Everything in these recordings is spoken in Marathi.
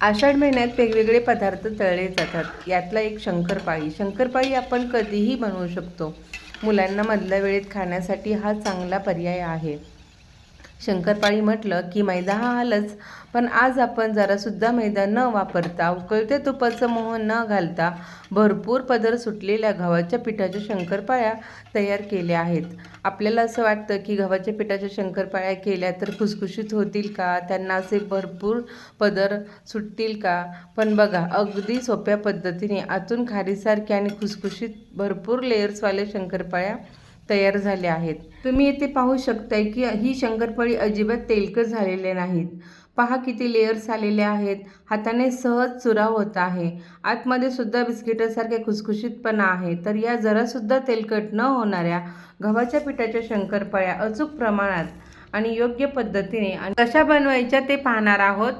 आषाढ महिन्यात वेगवेगळे पदार्थ तळले जातात. यातला एक शंकरपाळी. शंकरपाळी आपण कधीही बनवू शकतो. मुलांना मधल्या वेळेत खाण्यासाठी हा चांगला पर्याय आहे. शंकरपाळी म्हटलं की मैदा हा आलंच. पण आज आपण जरासुद्धा मैदा न वापरता उकळते तुपाचं मोह न घालता भरपूर पदर सुटलेल्या गव्हाच्या पिठाच्या शंकरपाळ्या तयार केल्या आहेत. आपल्याला असं वाटतं की गव्हाच्या पिठाच्या शंकरपाळ्या केल्या तर खुसखुशीत होतील का? त्यांना असे भरपूर पदर सुटतील का? पण बघा अगदी सोप्या पद्धतीने आतून खारीसारख्या आणि खुसखुशीत भरपूर लेयर्सवाल्या शंकरपाळ्या तयार झाले आहेत. तुम्ही येथे पाहू शकताय की ही शंकरपाळी अजिबात तेलकट झालेले नाहीत. पहा किती लेयर्स आलेले आहेत. हाताने सहज चुराव होत आहे. आतमध्ये सुद्धा बिस्किटासारखे खुसखुशीतपणा आहे. तर या जरासुद्धा तेलकट न होणाऱ्या गव्हाच्या पिठाच्या शंकरपाळ्या अचूक प्रमाणात आणि योग्य पद्धतीने आणि कशा बनवायच्या ते पाहणार आहोत.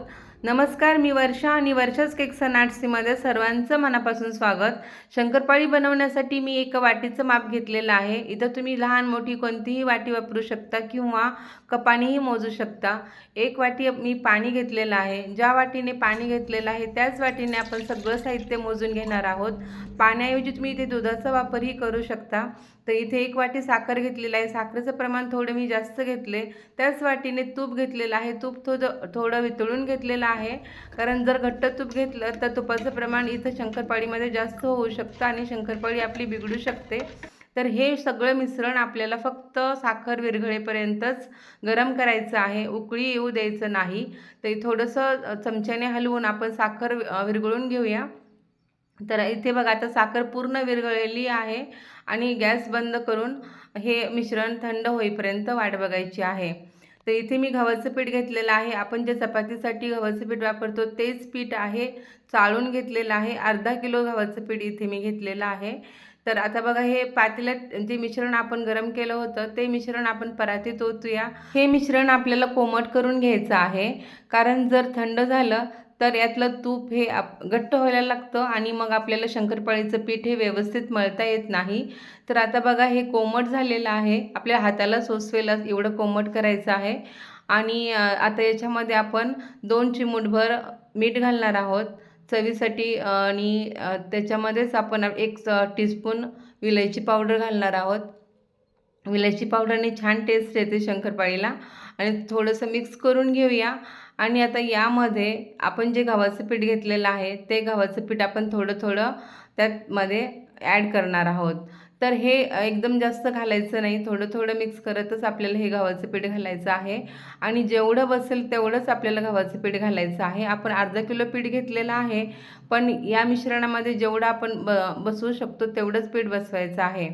नमस्कार मी वर्षा आणि वर्षाच केक्स अँड आर्ट्समध्ये सर्वांचं मनापासून स्वागत. शंकरपाळी बनवण्यासाठी मी एका वाटीचं माप घेतलेलं आहे. इथं तुम्ही लहान मोठी कोणतीही वाटी वापरू शकता किंवा कपानेही मोजू शकता. एक वाटी मी पाणी घेतलेलं आहे. ज्या वाटीने पाणी घेतलेलं आहे त्याच वाटीने आपण सगळं साहित्य मोजून घेणार आहोत. पाण्याऐवजी तुम्ही इथे दुधाचा वापरही करू शकता. तर इथे एक वाटी साखर घेतलेलं आहे. साखरेचं प्रमाण थोडं मी जास्त घेतले. त्याच वाटीने तूप घेतलेलं आहे. तूप थोडं थोडं वितळून घेतलेलं आहे. कारण जर घट्ट तूप घेतलं तर तुपाचं प्रमाण इथं शंकरपाळीमध्ये जास्त होऊ शकतं आणि शंकरपाळी आपली बिघडू शकते. तर हे सगळं मिश्रण आपल्याला फक्त साखर विरघळेपर्यंतच गरम करायचं आहे. उकळी येऊ द्यायचं नाही. तर थोडंसं चमच्याने हलवून आपण साखर विरघळून घेऊया. तर इथे बघा आता साखर पूर्ण विरघळलेली आहे आणि गॅस बंद करून हे मिश्रण थंड होईपर्यंत वाट बघायची आहे. तर इथे मी गव्हाचं पीठ घेतलेलं आहे. आपण जे चपातीसाठी गव्हाचं पीठ वापरतो तेच पीठ आहे. चाळून घेतलेलं आहे. अर्धा किलो गव्हाचं पीठ इथे मी घेतलेलं आहे. तर आता बघा हे पातेल्यात जे मिश्रण आपण गरम केलं होतं ते मिश्रण आपण परातीत ओतूया. हे मिश्रण आपल्याला कोमट करून घ्यायचं आहे. कारण जर थंड झालं तर यातलं तूप हे आप घट्ट व्हायला लागतं आणि मग आपल्याला शंकरपाळीचं पीठ हे व्यवस्थित मळता येत नाही. तर आता बघा हे कोमट झालेलं आहे. आपल्या हाताला सोसवेला एवढं कोमट करायचं आहे. आणि आता याच्यामध्ये आपण दोन चिमूटभर मीठ घालणार आहोत. चवीसाठी आणि त्याच्यामध्येच आपण एक टीस्पून विलायची पावडर घालणार आहोत. विलायची पावडरने छान टेस्ट येते शंकरपाळीला. आणि थोडंसं मिक्स करून घेऊया. आणि आता यामध्ये आपण जे गव्हाचं पीठ घेतलेलं आहे ते गव्हाचं पीठ आपण थोडं थोडं त्यामध्ये ॲड करणार आहोत. तर हे एकदम जास्त घालायचं नाही थोडं थोडं मिक्स करतच आपल्याला हे गव्हाचं पीठ घालायचं आहे. आणि जेवढं बसेल तेवढंच आपल्याला गव्हाचं पीठ घालायचं आहे. आपण अर्धा किलो पीठ घेतलेलं आहे पण या मिश्रणामध्ये जेवढं आपण ब बसवू शकतो तेवढंच पीठ बसवायचं आहे.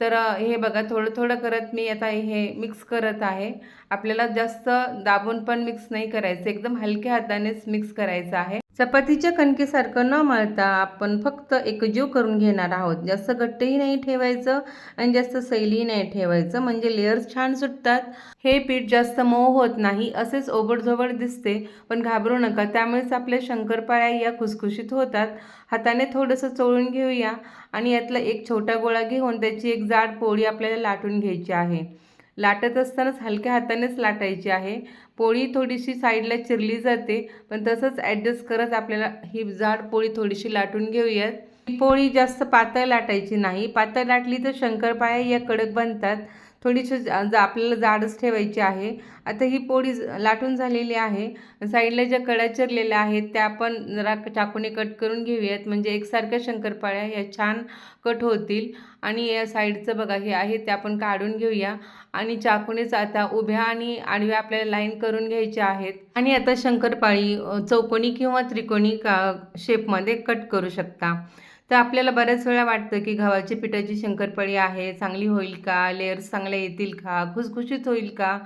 तर हे बघा थोडं थोडं करत मी आता हे मिक्स करत आहे. आपल्याला जास्त दाबून पण मिक्स नाही करायचं. एकदम हलक्या हातानेच मिक्स करायचं आहे. चपातीच्या कणकेसारखं न मळता आपण फक्त एकजीव करून घेणार आहोत. जास्त घट्टही नाही ठेवायचं आणि जास्त सैलही नाही ठेवायचं. म्हणजे लेअर्स छान सुटतात. हे पीठ जास्त मऊ होत नाही असेच ओबडझोबड दिसते. पण घाबरू नका. त्यामुळेच आपल्या शंकरपाळ्या या खुसखुशीत होतात. हाताने थोडंसं चोळून घेऊया आणि यातला एक छोटा गोळा घेऊन त्याची एक जाड पोळी आपल्याला लाटून घ्यायची आहे. लाटत असतानाच हलक्या हातानेच लाटायची आहे. पोळी थोडीशी साईडला चिरली जाते पण तसंच ॲडजस्ट करत आपल्याला ही जाड पोळी थोडीशी लाटून घेऊयात. ही पोळी जास्त पातळ लाटायची नाही. पातळ लाटली तर शंकरपाळ्या या कडक बनतात. थोडीशी जा जा- आपल्याला जाडच ठेवायची आहे. आता ही पोळी लाटून झालेली आहे. साईडला ज्या कडा चिरलेल्या आहेत त्या आपण जरा चाकूने कट करून घेऊयात. म्हणजे एकसारख्या शंकरपाळ्या या छान कट होतील. आणि या साईडचं बघा हे आहे ते आपण काढून घेऊया. आणि चाकूनेच आता उभ्या आणि आडव्या आपल्याला लाईन करून घ्यायच्या आहेत. आणि आता शंकरपाळी चौकोनी किंवा त्रिकोणी का शेपमध्ये कट करू शकता. तर आपल्याला बऱ्याच वेळा वाटतं की गव्हाची पिठाची शंकरपाळी आहे चांगली होईल का? लेअर्स चांगल्या येतील का? खुसखुशीत होईल का?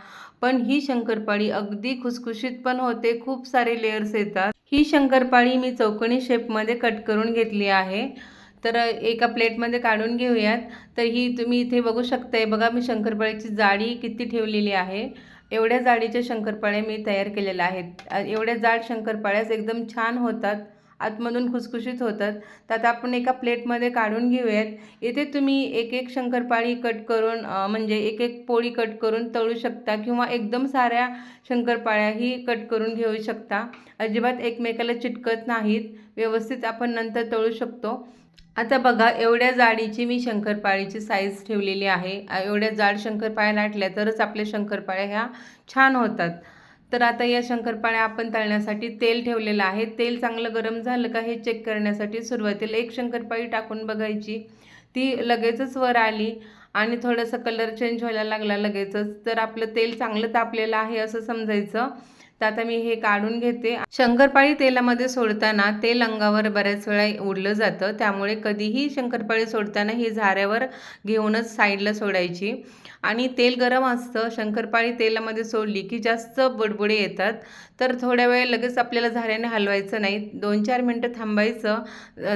पण ही शंकरपाळी अगदी खुसखुशीत पण होते. खूप सारे लेअर्स येतात. ही शंकरपाळी मी चौकणी शेपमध्ये कट करून घेतली आहे. तर एका प्लेटमध्ये काढून घेऊयात. तर ही तुम्ही इथे बघू शकताय. बघा मी शंकरपाळीची जाडी किती ठेवलेली आहे. एवढ्या जाडीच्या शंकरपाळ्या मी तयार केलेल्या आहेत. एवढ्या जाड शंकरपाळ्याच एकदम छान होतात. आतमधून खुसखुशीत होतात. तर आता आपण एका प्लेटमध्ये काढून घेऊयात. इथे तुम्ही एक एक शंकरपाळी कट करून म्हणजे एक एक पोळी कट करून तळू शकता किंवा एकदम साऱ्या शंकरपाळ्याही कट करून घेऊ शकता. अजिबात एकमेकाला चिटकत नाहीत. व्यवस्थित आपण नंतर तळू शकतो. आता बघा एवढ्या जाडीची मी शंकरपाळीची साईज ठेवलेली आहे. एवढ्या जाड शंकरपाळ्या लाटल्या तरच आपल्या शंकरपाळ्या ह्या छान होतात. तर आता या शंकरपाळ्या आपण तळण्यासाठी तेल ठेवलेलं आहे. तेल चांगलं गरम झालं का हे चेक करण्यासाठी सुरुवातीला एक शंकरपाळी टाकून बघायची. ती लगेचच वर आली आणि थोडंसं कलर चेंज व्हायला लागला लगेचच. तर आपलं तेल चांगलं तापलेलं आहे असं समजायचं. तर आता मी हे काढून घेते. शंकरपाळी तेलामध्ये सोडताना तेल अंगावर बऱ्याच वेळा उडलं जातं. त्यामुळे कधीही शंकरपाळी सोडताना ही झाऱ्यावर घेऊनच साईडला सोडायची. आणि तेल गरम असतं. शंकरपाळी तेलामध्ये सोडली की जास्त बुडबुडे येतात. तर थोड्या वेळ लगेच आपल्याला झाऱ्याने हलवायचं नाही. दोन चार मिनटं थांबायचं.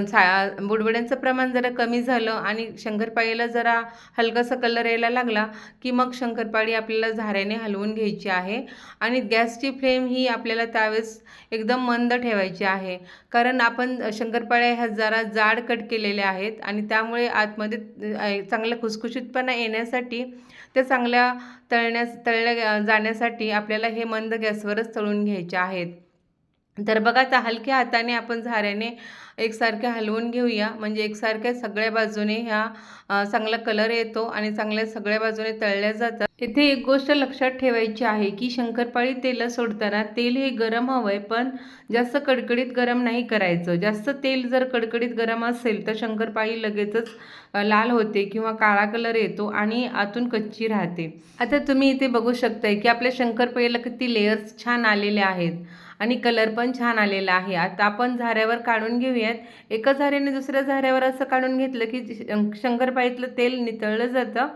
सा बुडबुड्यांचं प्रमाण जरा कमी झालं आणि शंकरपाळीला जरा हलकासा कलर यायला लागला की मग शंकरपाळी आपल्याला झाऱ्याने हलवून घ्यायची आहे आणि गॅसची फ्लेम ही आपल्याला त्यावेळेस एकदम मंद ठेवायची आहे. कारण आपण शंकरपाळ्या ह्या जरा जाड कट केलेल्या आहेत आणि त्यामुळे आतमध्ये चांगला खुसखुशीतपणा येण्यासाठी त्या चांगल्या तळण्यास तळल्या जाण्यासाठी आपल्याला हे मंद गॅसवरच तळून घ्यायचे आहेत. तर बघा आता हलक्या हाताने आपण झाऱ्याने एकसारख्या हलवून घेऊया. म्हणजे एकसारख्या सगळ्या बाजूने ह्या चांगला कलर येतो आणि चांगल्या सगळ्या बाजूने तळल्या जातात. इथे एक गोष्ट लक्षात ठेवायची आहे की शंकरपाळी तेल सोडताना तेल हे गरम हवं आहे पण जास्त कडकडीत गरम नाही करायचं. जास्त तेल जर कडकडीत गरम असेल तर शंकरपाळी लगेचच लाल होते किंवा काळा कलर येतो आणि आतून कच्ची राहते. आता तुम्ही इथे बघू शकताय की आपल्या शंकरपाळीला किती लेयर्स छान आलेले आहेत. आणि कलर पण छान आलेला आहे. आता आपण झाऱ्यावर काढून घेऊयात. एका झाऱ्याने दुसऱ्या झाऱ्यावर असं काढून घेतलं की शं- शंकरपाळीतलं तेल नितळलं जातं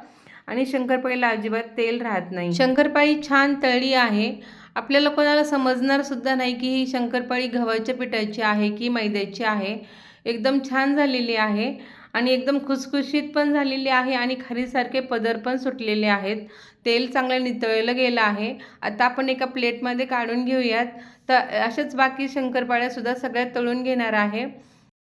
आणि शंकरपाळीला अजिबात तेल राहत नाही. शंकरपाळी छान तळी आहे. आपल्याला कोणाला समजणार सुद्धा नाही की ही शंकरपाळी गव्हाच्या पिठाची आहे की मैद्याची आहे. एकदम छान झालेली आहे. आणि एकदम खुसखुशीत पण झालेली आहे आणि खारीसारखे पदर पण सुटलेले आहेत. तेल चांगलं नितळलं गेलं आहे. आता आपण एका प्लेटमध्ये काढून घेऊयात. तर अशाच बाकी शंकरपाळ्यासुद्धा सगळ्या तळून घेणार आहे.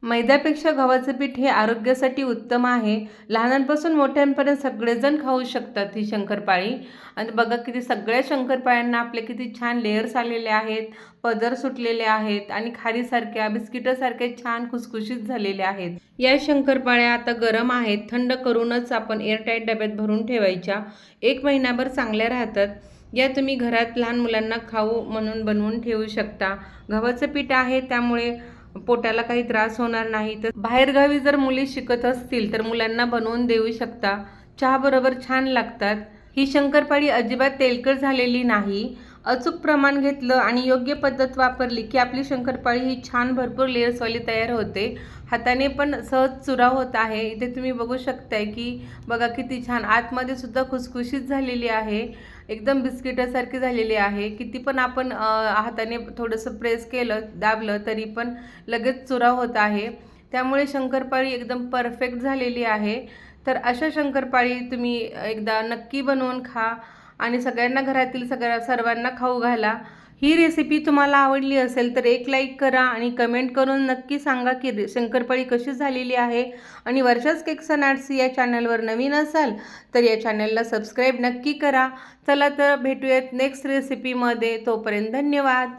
मैद्यापेक्षा गव्हाचं पीठ हे आरोग्यासाठी उत्तम आहे. लहानांपासून मोठ्यांपर्यंत सगळेजण खाऊ शकतात ही शंकरपाळी. आणि बघा किती सगळ्या शंकरपाळ्यांना आपले किती छान लेयर्स आलेले आहेत. पदर सुटलेले आहेत आणि खारीसारख्या बिस्किटासारख्या छान खुसखुशीत झालेले आहेत. या शंकरपाळ्या आता गरम आहेत. थंड करूनच आपण एअरटाईट डब्यात भरून ठेवायच्या. एक महिनाभर चांगल्या राहतात. या तुम्ही घरात लहान मुलांना खाऊ म्हणून बनवून ठेवू शकता. गव्हाचं पीठ आहे त्यामुळे पोटाला काही त्रास होणार नाही. तर बाहेरगावी जर मुली शिकत असतील तर मुलांना बनवून देऊ शकता. चहाबरोबर छान लागतात. ही शंकरपाळी अजिबात तेलकट झालेली नाही. अचूक प्रमाण घेतलं आणि योग्य पद्धत वापरली की आपली शंकरपाळी ही छान भरपूर लेअर्सवाली तयार होते. हाताने पण सहज चुरा होत आहे. इथे तुम्ही बघू शकताय की बघा किती छान. आतमध्ये सुद्धा खुसखुशीत झालेली आहे. एकदम बिस्किटासारखी झालेली आहे. किती पण आपण हाताने थोडंसं प्रेस केलं दाबलं तरी पण लगेच चुरा होत आहे. त्यामुळे शंकरपाळी एकदम परफेक्ट झालेली आहे. तर अशा शंकरपाळी तुम्ही एकदा नक्की बनवून खा आणि सगळ्यांना घरातील सगळ्या सर्वांना खाऊ घाला. ही रेसिपी तुम्हाला आवडली असेल तर एक लाईक करा आणि कमेंट करून नक्की सांगा की रे- शंकरपाळी कशी झालेली आहे. आणि वर्षाच केक्स अँड आर्ट्स या चॅनलवर नवीन असाल तर या चॅनलला सबस्क्राईब नक्की करा. चला तर भेटूयात नेक्स्ट रेसिपीमध्ये तोपर्यंत धन्यवाद.